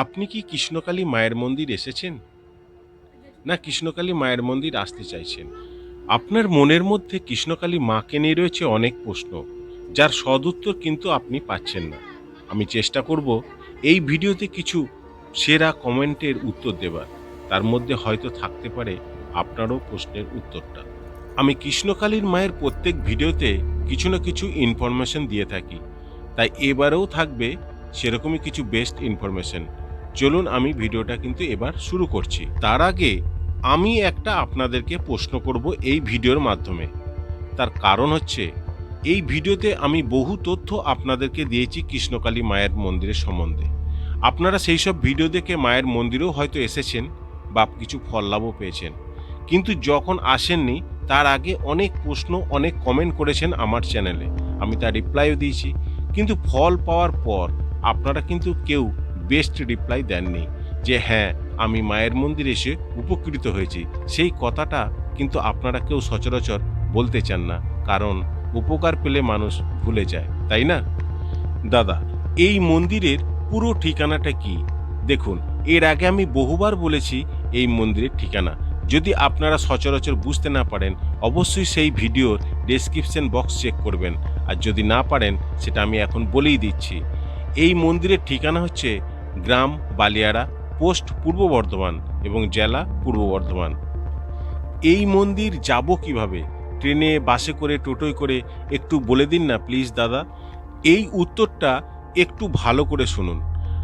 আপনি কি কৃষ্ণকালী মায়ের মন্দির এসেছেন? না, কৃষ্ণকালী মায়ের মন্দির আসতে চাইছেন। আপনার মনের মধ্যে কৃষ্ণকালী মাকে নিয়ে রয়েছে অনেক প্রশ্ন, যার সদুত্তর কিন্তু আপনি পাচ্ছেন না। আমি চেষ্টা করব এই ভিডিওতে কিছু সেরা কমেন্টের উত্তর দেবার। তার মধ্যে হয়তো থাকতে পারে আপনারও প্রশ্নের উত্তরটা। আমি কৃষ্ণকালীর মায়ের প্রত্যেক ভিডিওতে কিছু না কিছু ইনফরমেশন দিয়ে থাকি, তাই এবারেও থাকবে সেরকমই কিছু বেস্ট ইনফরমেশন চলুন আমি ভিডিওটা কিন্তু এবার শুরু করছি। তার আগে আমি একটা আপনাদেরকে প্রশ্ন করব এই ভিডিওর মাধ্যমে। তার কারণ হচ্ছে, এই ভিডিওতে আমি বহু তথ্য আপনাদেরকে দিয়েছি কৃষ্ণকালী মায়ের মন্দিরের সম্বন্ধে। আপনারা সেই সব ভিডিও দেখে মায়ের মন্দিরেও হয়তো এসেছেন বা কিছু ফল লাভও পেয়েছেন। কিন্তু যখন আসেননি, তার আগে অনেক প্রশ্ন, অনেক কমেন্ট করেছেন আমার চ্যানেলে আমি তার রিপ্লাইও দিয়েছি। কিন্তু ফল পাওয়ার পর আপনারা কিন্তু কেউ বেস্ট রিপ্লাই দেননি যে হ্যাঁ আমি মায়ের মন্দির এসে উপকৃত হয়েছি। সেই কথাটা কিন্তু আপনারা কেউ সচরাচর বলতে চান না, কারণ উপকার পেলে মানুষ ভুলে যায়, তাই না? দাদা, এই মন্দিরের পুরো ঠিকানাটা কি? দেখুন, এর আগে আমি বহুবার বলেছি এই মন্দিরের ঠিকানা। যদি আপনারা সচরাচর বুঝতে না পারেন, অবশ্যই সেই ভিডিওর ডেসক্রিপশন বক্স চেক করবেন। আর যদি না পারেন, সেটা আমি এখন বলেই দিচ্ছি। এই মন্দিরের ঠিকানা হচ্ছে গ্রাম, বালিয়াড়া, পোস্ট পূর্ব বর্ধমান এবং জেলা পূর্ব বর্ধমান। এই মন্দির যাব কীভাবে? ট্রেনে, বাসে করে, টোটোয় করে একটু বলে দিন না প্লিজ দাদা। এই উত্তরটা একটু ভালো করে শুনুন।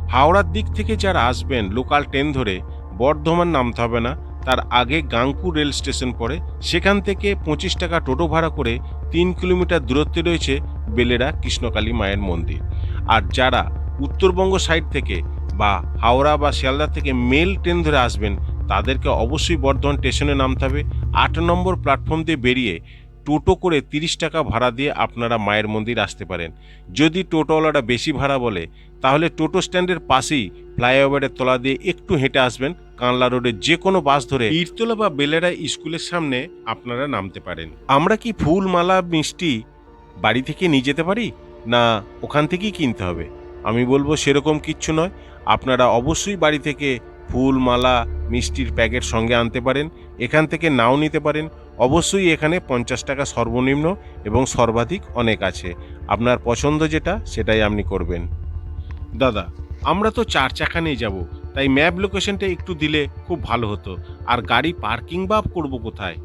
হাওড়ার দিক থেকে যারা আসবেন, লোকাল ট্রেন ধরে বর্ধমান নামতে হবে না। তার আগে গাংপুর রেল স্টেশন পড়ে। সেখান থেকে পঁচিশ টাকা টোটো ভাড়া করে তিন কিলোমিটার দূরত্বে রয়েছে বেলেরা কৃষ্ণকালী মায়ের মন্দির। আর যারা উত্তরবঙ্গ সাইড থেকে বা হাওড়া বা শিয়ালদা থেকে মেল ট্রেন ধরে আসবেন, তাদেরকে অবশ্যই বর্ধমান স্টেশনে নামতে হবে। আট নম্বর প্ল্যাটফর্ম দিয়ে বেরিয়ে টোটো করে তিরিশ টাকা ভাড়া দিয়ে আপনারা মায়ের মন্দির আসতে পারেন। যদি টোটোওয়ালারা বেশি ভাড়া বলে, তাহলে টোটো স্ট্যান্ডের পাশেই ফ্লাইওভারের তলা দিয়ে একটু হেঁটে আসবেন। কানলা রোডের যে কোনো বাস ধরে ইরতলা বা বেলেরা স্কুলের সামনে আপনারা নামতে পারেন। আমরা কি ফুল, মালা, মিষ্টি বাড়ি থেকে নিয়ে যেতে পারি? না, ওখান থেকেই কিনতে হবে। আমি বলব সেরকম কিচ্ছু নয়। আপনারা অবশ্যই বাড়ি থেকে ফুল, মালা, মিষ্টির প্যাকেট সঙ্গে আনতে পারেন, এখান থেকে নাও নিতে পারেন। অবশ্যই এখানে পঞ্চাশ টাকা সর্বনিম্ন এবং সর্বাধিক অনেক আছে। আপনার পছন্দ যেটা, সেটাই আপনি করবেন। দাদা, আমরা তো চার চাকা নিয়ে যাব, তাই ম্যাপ লোকেশনটা একটু দিলে খুব ভালো হতো। আর গাড়ি পার্কিং বা করব কোথায়?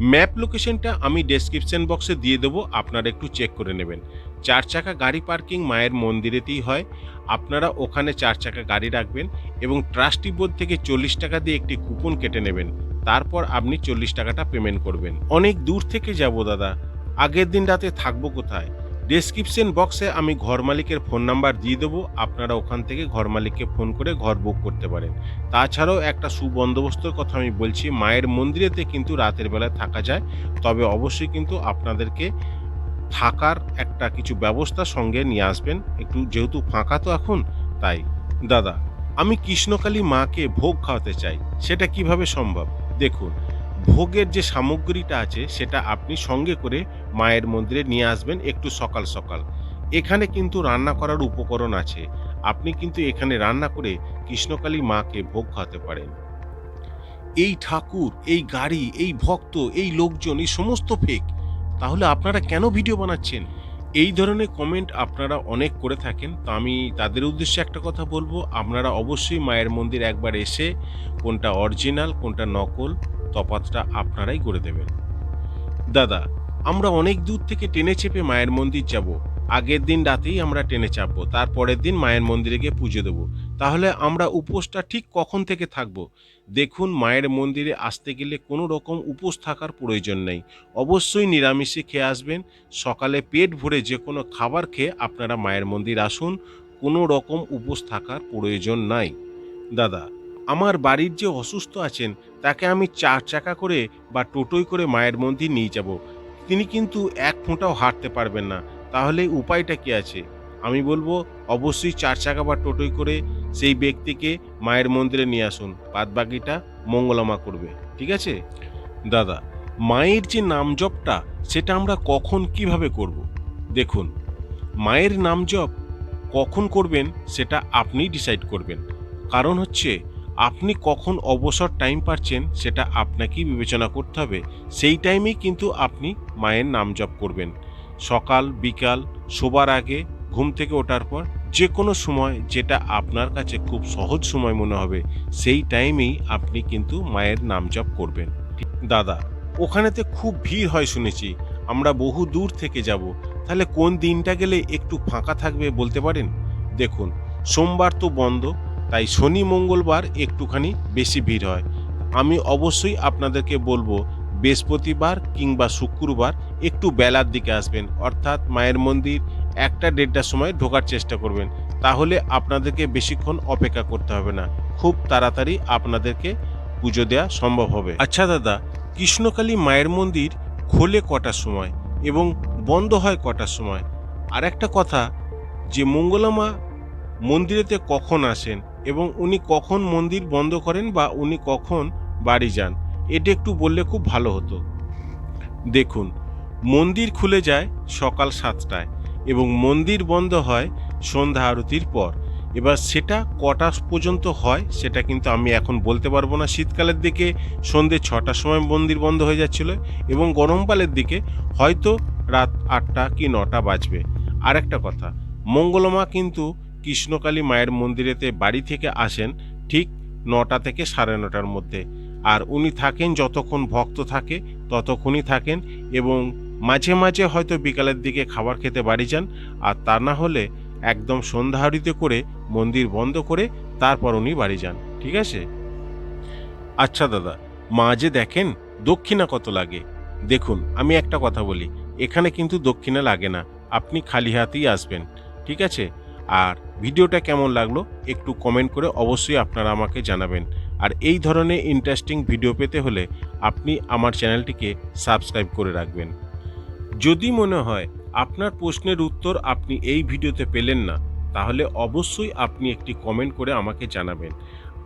ম্যাপ লোকেশনটা আমি ডেসক্রিপশন বক্সে দিয়ে দেবো, আপনারা একটু চেক করে নেবেন। চার চাকা গাড়ি পার্কিং মায়ের মন্দিরেতেই হয়। আপনারা ওখানে চার চাকা গাড়ি রাখবেন এবং ট্রাস্টি বোর্ড থেকে চল্লিশ টাকা দিয়ে একটি কুপন কেটে নেবেন। তারপর আপনি চল্লিশ টাকাটা পেমেন্ট করবেন। অনেক দূর থেকে যাব, দাদা। আগের দিন রাতে থাকব কোথায়? ডেসক্রিপশন বক্সে আমি ঘর মালিকের ফোন নাম্বার দিয়ে দেবো। আপনারা ওখান থেকে ঘর মালিককে ফোন করে ঘর বুক করতে পারেন। তাছাড়াও একটা সুবন্দোবস্তর কথা আমি বলছি, মায়ের মন্দিরেতে কিন্তু রাতের বেলায় থাকা যায়। তবে অবশ্যই কিন্তু আপনাদেরকে থাকার একটা কিছু ব্যবস্থা সঙ্গে নিয়ে আসবেন। একটু যেহেতু ফাঁকা তো এখন, তাই। দাদা, আমি কৃষ্ণকালী মাকে ভোগ খাওয়াতে চাই, সেটা কীভাবে সম্ভব? দেখুন, ভোগের যে সামগ্রীটা আছে, সেটা আপনি সঙ্গে করে মায়ের মন্দিরে নিয়ে আসবেন একটু সকাল সকাল। এখানে কিন্তু রান্না করার উপকরণ আছে। আপনি কিন্তু এখানে রান্না করে কৃষ্ণকালী মাকে ভোগ খাওয়াতে পারেন। এই ঠাকুর, এই গাড়ি, এই ভক্ত, এই লোকজন, এই সমস্ত ফেক। তাহলে আপনারা কেন ভিডিও বানাচ্ছেন? এই ধরনের কমেন্ট আপনারা অনেক করে থাকেন, তো আমি তাদের উদ্দেশ্যে একটা কথা বলব। আপনারা অবশ্যই মায়ের মন্দির একবার এসে কোনটা অরিজিনাল কোনটা নকল তফাতটা আপনারাই করে দেবেন। দাদা, আমরা অনেক দূর থেকে টেনে চেপে মায়ের মন্দির যাব। আগের দিন রাতেই আমরা টেনে চাপবো, তারপরের দিন মায়ের মন্দিরে গিয়ে পুজো দেবো। তাহলে আমরা উপোসটা ঠিক কখন থেকে থাকব? দেখুন, মায়ের মন্দিরে আসতে গেলে কোনো রকম উপোস থাকার প্রয়োজন নেই। অবশ্যই নিরামিষে খেয়ে আসবেন। সকালে পেট ভরে যে কোনো খাবার খেয়ে আপনারা মায়ের মন্দির আসুন। কোনো রকম উপোস থাকার প্রয়োজন নাই। দাদা, আমার বাড়ির যে অসুস্থ আছেন, তাকে আমি চার চাকা করে বা টোটোয় করে মায়ের মন্দির নিয়ে যাব। তিনি কিন্তু এক ফোঁটাও হাঁটতে পারবেন না। তাহলে উপায়টা কি আছে? আমি বলব, অবশ্যই চার চাকা বা টোটোয় করে সেই ব্যক্তিকে মায়ের মন্দিরে নিয়ে আসুন। বাদ বাকিটা মঙ্গলামা করবে। ঠিক আছে? দাদা, মায়ের যে নাম জপটা সেটা আমরা কখন কীভাবে করব? দেখুন, মায়ের নাম জপ কখন করবেন, সেটা আপনি ডিসাইড করবেন। কারণ হচ্ছে, আপনি কখন অবসর টাইম পাচ্ছেন, সেটা আপনাকেই বিবেচনা করতে হবে। সেই টাইমেই কিন্তু আপনি মায়ের নাম জপ করবেন। সকাল, বিকাল, শোবার আগে, ঘুম থেকে ওঠার পর যে কোনো সময় যেটা আপনার কাছে খুব সহজ সময় মনে হবে, সেই টাইমেই আপনি কিন্তু মায়ের নাম জপ করবেন। দাদা, ওখানেতে খুব ভিড় হয় শুনেছি, আমরা বহু দূর থেকে যাব, তাহলে কোন দিনটা গেলে একটু ফাঁকা থাকবে বলতে পারেন? দেখুন, সোমবার তো বন্ধ, তাই শনি মঙ্গলবার একটুখানি বেশি ভিড় হয়। আমি অবশ্যই আপনাদেরকে বলব বৃহস্পতিবার কিংবা শুক্রবার একটু বেলার দিকে আসবেন। অর্থাৎ মায়ের মন্দির একটা দেড়টার সময় ঢোকার চেষ্টা করবেন। তাহলে আপনাদেরকে বেশিক্ষণ অপেক্ষা করতে হবে না। খুব তাড়াতাড়ি আপনাদেরকে পুজো দেওয়া সম্ভব হবে। আচ্ছা দাদা, কৃষ্ণকালী মায়ের মন্দির খোলে কটার সময় এবং বন্ধ হয় কটার সময়? আর একটা কথা, যে মঙ্গলামা মন্দিরেতে কখন আসেন এবং উনি কখন মন্দির বন্ধ করেন বা উনি কখন বাড়ি যান? এটা একটু বললে খুব ভালো হতো। দেখুন, মন্দির খুলে যায় সকাল সাতটায় এবং মন্দির বন্ধ হয় সন্ধ্যা আরতির পর। এবার সেটা কটা পর্যন্ত হয় সেটা কিন্তু আমি এখন বলতে পারব না। শীতকালের দিকে সন্ধ্যে ছটার সময় মন্দির বন্ধ হয়ে যাচ্ছিল এবং গরমকালের দিকে হয়তো রাত আটটা কি নটা বাজবে। আর একটা কথা, মঙ্গলমা কিন্তু কৃষ্ণকালী মায়ের মন্দিরেতে বাড়ি থেকে আসেন ঠিক নটা থেকে সাড়ে নটার মধ্যে। আর উনি থাকেন যতক্ষণ ভক্ত থাকে, ততক্ষণই থাকেন এবং মাঝে মাঝে হয়তো বিকালের দিকে খাবার খেতে বাড়ি যান, আর তা না হলে একদম সন্ধ্যাহারিতে করে মন্দির বন্ধ করে তারপর উনি বাড়ি যান, ঠিক আছে? আচ্ছা দাদা, মা যে দেখেন দক্ষিণা কত লাগে। দেখুন, আমি একটা কথা বলি, এখানে কিন্তু দক্ষিণা লাগে না, আপনি খালি হাতেই আসবেন, ঠিক আছে? আর ভিডিওটা কেমন লাগল একটু কমেন্ট করে অবশ্যই আপনারা আমাকে জানাবেন। আর এই ধরনের ইন্টারেস্টিং ভিডিও পেতে হলে আপনি আমার চ্যানেলটিকে সাবস্ক্রাইব করে রাখবেন। যদি মনে হয় আপনার প্রশ্নের উত্তর আপনি এই ভিডিওতে পেলেন না, তাহলে অবশ্যই আপনি একটি কমেন্ট করে আমাকে জানাবেন।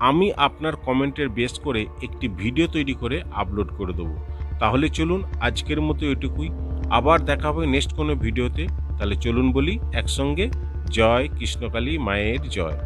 আমি আপনার কমেন্টের বেস করে একটি ভিডিও তৈরি করে আপলোড করে দেবো। তাহলে চলুন আজকের মতো এটুকুই। আবার দেখা হবে নেক্সট কোনো ভিডিওতে তাহলে চলুন বলি একসঙ্গে, জয় কৃষ্ণকালী মায়ের জয়।